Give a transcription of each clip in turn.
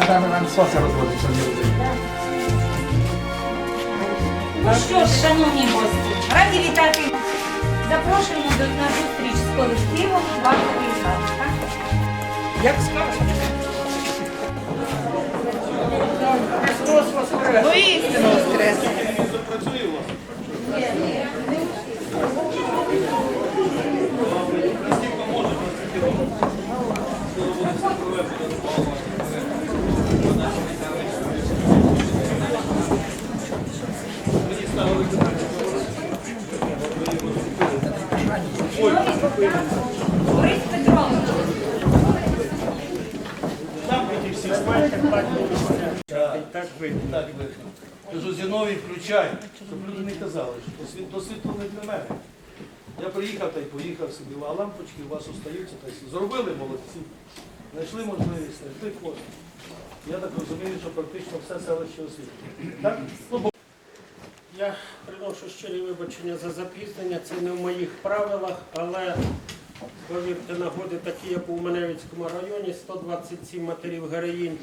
А там нам сонце розводить, що не буде. Ну що ж, шановні гості, раді вітати. Запрошуємо до на зустріч з колективом Вартовий зал. Як скажете? Воістину воскрес. Борис Петрович. Там ці всі знаєте, так Так видно. Так видно. Кажу, Зіновій, щоб люди не казали, що то світ- то світло не для мене. Я приїхав та й поїхав собі, а лампочки у вас остаються. Та й. Зробили молодці. Знайшли можливість, знайшли кошти. Я так розумію, що практично все селище освітлено. Так? Ну, Я приношу щирі вибачення за запізнення. Це не в моїх правилах, але повірте, нагоди такі, як у Маневицькому районі, 127 матерів героїнь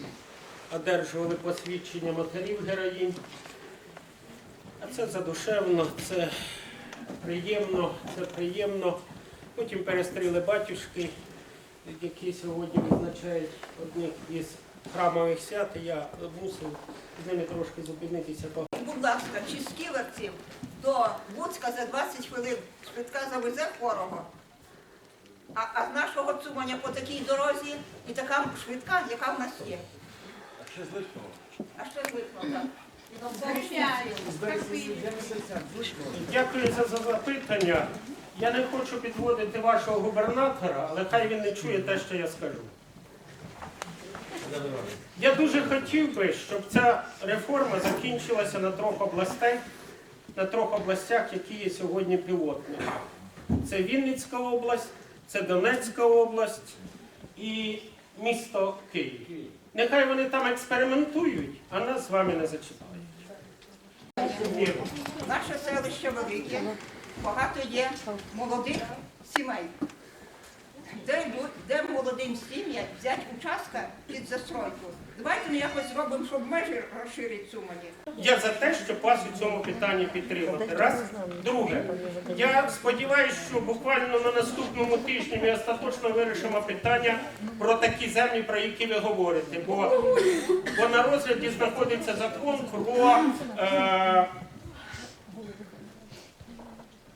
одержували посвідчення матерів героїнь. А це задушевно, це приємно, це приємно. Потім перестріли батюшки, які сьогодні відзначають одних із храмових свят. і Я мусив з ними трошки зупинитися. Будь ласка, чи з ківерців до Буцька за 20 хвилин швидка завезе хворого, а, а з нашого цумання по такій дорозі і така швидка, яка в нас є. А ще з Липного. А ще з Липного, так. Дякую за за запитання. Я не хочу підводити вашого губернатора, але хай він не чує те, що я скажу. Я дуже хотів би, щоб ця реформа закінчилася на трьох областях, на трьох областях, які є сьогодні пілотними. Це Вінницька область, це Донецька область і місто Київ. Нехай вони там експериментують, а нас з вами не зачіпають. Наше селище велике, багато є молодих сімей. Де, молодим сім'ям взяти участка під застройку? Давайте ми якось зробимо, щоб межі розширити Цумані. Я за те, щоб вас у цьому питанні підтримати. Раз. Друге, я сподіваюся, що буквально на наступному тижні ми остаточно вирішимо питання про такі землі, про які ви говорите. Бо, бо на розгляді знаходиться закон про е,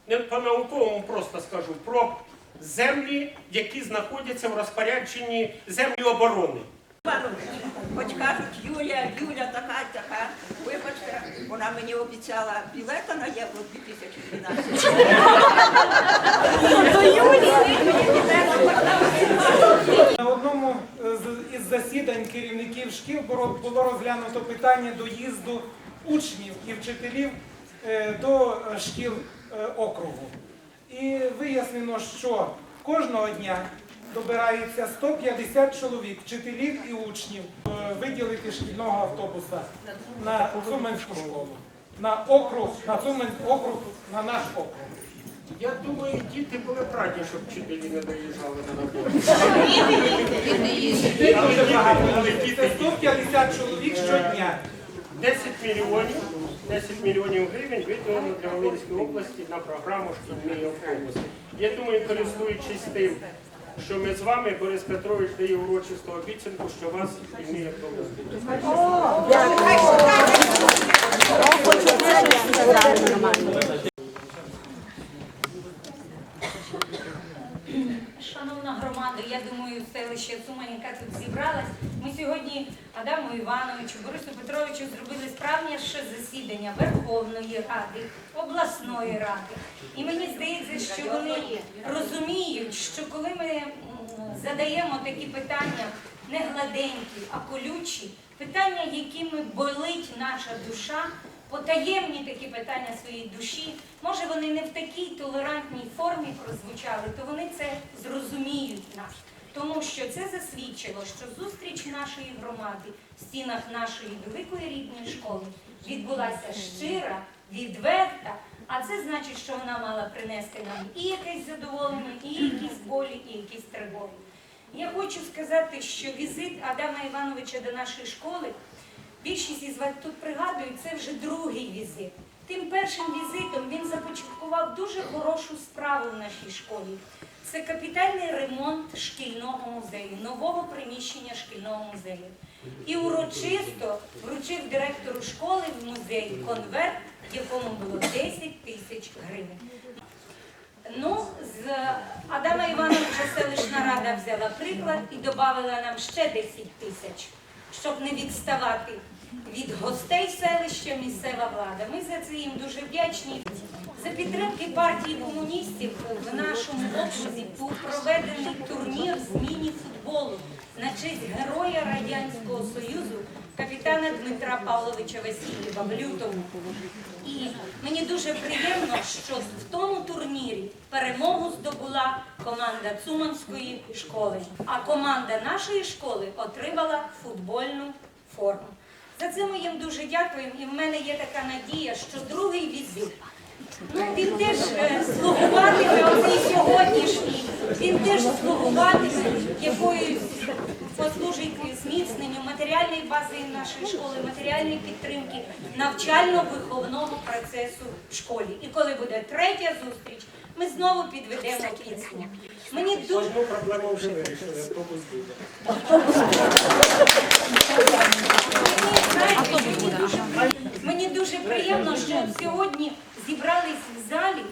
не по-науковому просто скажу, про землі, які знаходяться в розпорядженні землі оборони. Хоч кажуть, Юля, Юля така, така. Вибачте, вона мені обіцяла білета на Євро 2012. На одному з- із засідань керівників шкіл було розглянуто питання доїзду учнів і вчителів е, до е, шкіл е, округу. І вияснено, що кожного дня добирається 150 чоловік, вчителів і учнів, е, виділити шкільного автобуса на Цуменську школу, на округ, на Цумен округ, на наш округ. Я думаю, діти були б раді, щоб вчителі не доїжджали на роботу. Це дуже багато. Це 150 чоловік щодня. 10 мільйонів, 10 мільйонів гривень виділено для Волинської області на програму шкільний автобус. Я думаю, користуючись тим, що ми з вами, Борис Петрович дає урочисту обіцянку, що вас шкільний автобус. Шановна громада, я думаю, селище яка тут зібралась. Ми сьогодні Адаму Івановичу, Борису Петровичу зробили справжнє засідання Верховної Ради, обласної ради. І мені здається, що вони розуміють, що коли ми задаємо такі питання не гладенькі, а колючі, питання, якими болить наша душа, потаємні такі питання своєї душі, може вони не в такій толерантній формі прозвучали, то вони це. Тому що це засвідчило, що зустріч нашої громади в стінах нашої великої рідної школи відбулася щира, відверта, а це значить, що вона мала принести нам і якесь задоволення, і якісь болі, і якісь тривоги. Я хочу сказати, що візит Адама Івановича до нашої школи, більшість із вас тут пригадують, це вже другий візит. Тим першим візитом він започаткував дуже хорошу справу в нашій школі. Це капітальний ремонт шкільного музею, нового приміщення шкільного музею. І урочисто вручив директору школи в музей конверт, в якому було 10 тисяч гривень. Ну, з Адама Івановича селищна рада взяла приклад і додала нам ще 10 тисяч, щоб не відставати від гостей селища місцева влада. Ми за це їм дуже вдячні. За підтримки партії комуністів в нашому окрузі був проведений турнір з міні-футболу на честь героя Радянського Союзу капітана Дмитра Павловича Васильєва в лютому. І мені дуже приємно, що в тому турнірі перемогу здобула команда Цуманської школи. А команда нашої школи отримала футбольну форму. За це ми їм дуже дякуємо. І в мене є така надія, що другий візит. Він теж е, слугуватиме, оцей сьогоднішній, він теж слугуватиме якоюсь послужить зміцненню матеріальної бази нашої школи, матеріальної підтримки навчально-виховного процесу в школі. І коли буде третя зустріч, ми знову підведемо підсумок. Мені дуже Одну проблему вже вирішили, автобус буде. Мені, дуже, приємно, що сьогодні зібрались в залі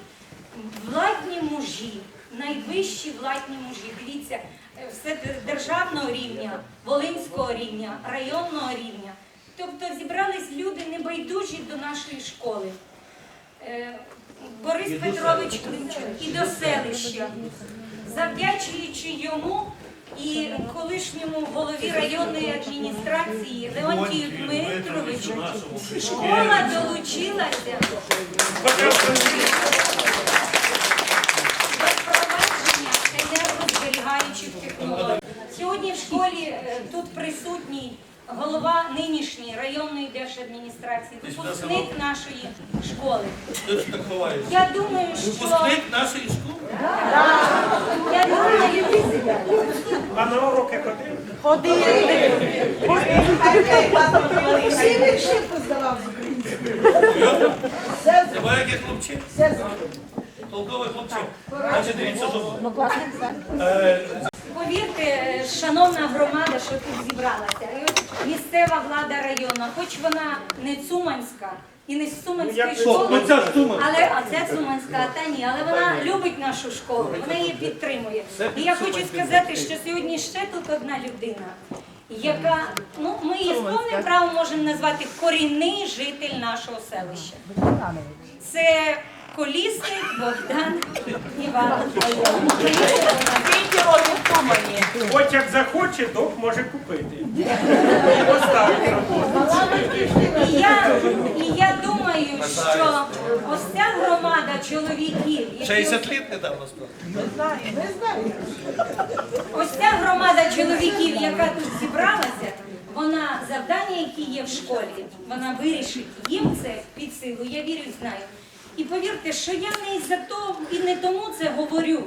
владні мужі, найвищі владні мужі. Дивіться, е, все державного рівня, волинського рівня, районного рівня. Тобто зібрались люди небайдужі до нашої школи. Е, Борис Петрович Климчук і до селища, завдячуючи йому і колишньому голові районної адміністрації Леонтію Дмитровичу, школа долучилася до впровадження енергозберігаючих технологій. Сьогодні в школі е, тут присутній голова нинішньої районної держадміністрації, випускник нашої школи. Я думаю, що Випускник нашої школи. Я думаю, А на уроки ходив? Всі віршівку здавав з української. Немає яких хлопчик? Толковий хлопчик. Значить, дивіться, що буде. Е, повірте, шановна громада, що тут зібралася. Місцева влада району, хоч вона не цуманська і не з Цуманської Що, школи, Цуман? але а це Цуманська, а та ні, але вона любить нашу школу, вона її підтримує. І я хочу сказати, що сьогодні ще тут одна людина, яка, ну ми її з повним правом можемо назвати корінний житель нашого селища. Це колісник Богдан Іванович. Хоч як захоче, док може купити. Поставить роботу. І я, і я думаю, що ось ця громада чоловіків, які 60 літ недавно справді. ось ця громада чоловіків, яка тут зібралася, вона завдання, які є в школі, вона вирішить їм це під силу. Я вірю і знаю. І повірте, що я не за то і не тому це говорю,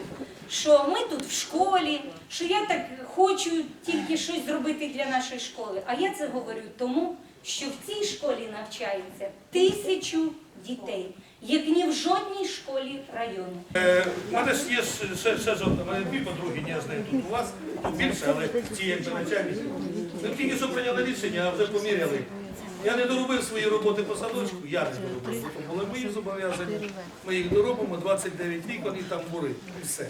що ми тут в школі, що я так хочу тільки щось зробити для нашої школи. А я це говорю тому, що в цій школі навчається тисячу дітей, як ні в жодній школі району. Е, У мене є ще, ще, жодна, дві подруги, я знаю тут у вас, тут більше, але ті якби начальниці. Ми тільки що прийняли рішення, а вже поміряли. Я не доробив свої роботи по садочку, я не доробив, бо були мої зобов'язання. Ми їх доробимо, 29 вікон і там бури. І все.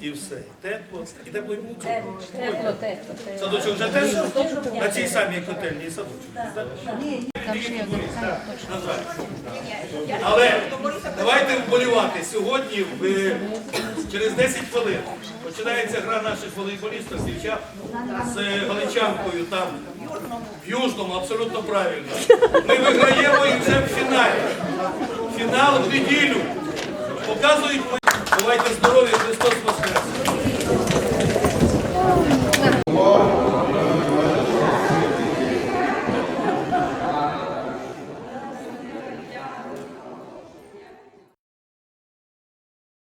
І все. І тепло, і тепло і було. Садочок вже теж на цій самій котельні і садочок. Але давайте вболівати. Сьогодні в, через 10 хвилин починається гра наших волейболістів дівчат з галичанкою там в Южному, абсолютно правильно. Ми виграємо і вже в фіналі. Фінал в неділю. Показують. Бувайте здорові, Христос Воскрес!